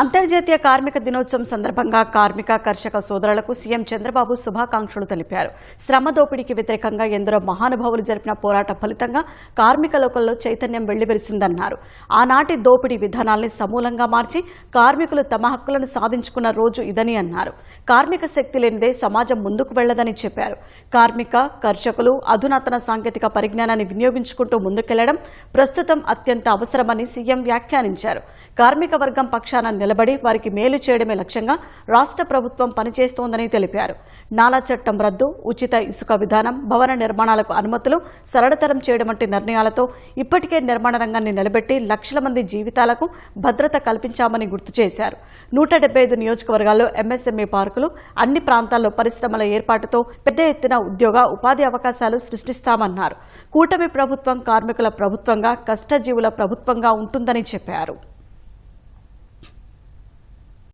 అంతర్జాతీయ కార్మిక దినోత్సవం సందర్భంగా కార్మిక కర్షక సోదరులకు సీఎం చంద్రబాబు శుభాకాంక్షలు తెలిపారు. శ్రమ దోపిడీకి వ్యతిరేకంగా ఎందరో మహానుభావులు జరిపిన పోరాట ఫలితంగా కార్మిక లోకల్లో చైతన్యం వెళ్ళివెరిసిందన్నారు ఆనాటి దోపిడీ విధానాల్ని సమూలంగా మార్చి కార్మికులు తమ హక్కులను సాధించుకున్న రోజు ఇదని అన్నారు. కార్మిక శక్తి లేనిదే సమాజం ముందుకు వెళ్ళదని చెప్పారు. కార్మిక కర్షకులు అధునాతన సాంకేతిక పరిజ్ఞానాన్ని వినియోగించుకుంటూ ముందుకెళ్ళడం ప్రస్తుతం అత్యంత అవసరమని సీఎం వ్యాఖ్యానించారు. కార్మిక వర్గం పక్షాన నిలబడి వారికి మేలు చేయడమే లక్ష్యంగా రాష్ట్ర ప్రభుత్వం పనిచేస్తోందని తెలిపారు. నాలా చట్టం రద్దు ఉచిత ఇసుక విధానం భవన నిర్మాణాలకు అనుమతులు సరళతరం చేయడం వంటి నిర్ణయాలతో ఇప్పటికే నిర్మాణ రంగాన్ని నిలబెట్టి లక్షల మంది జీవితాలకు భద్రత కల్పించామని గుర్తు చేశారు. నూట డెబ్బై ఐదు నియోజకవర్గాల్లో ఎంఎస్ఎంఈ పార్కులు అన్ని ప్రాంతాల్లో పరిశ్రమల ఏర్పాటుతో పెద్ద ఎత్తున ఉద్యోగ ఉపాధి అవకాశాలు సృష్టిస్తామన్నారు. కూటమి ప్రభుత్వం కార్మికుల ప్రభుత్వంగా కష్టజీవుల ప్రభుత్వంగా ఉంటుందని చెప్పారు.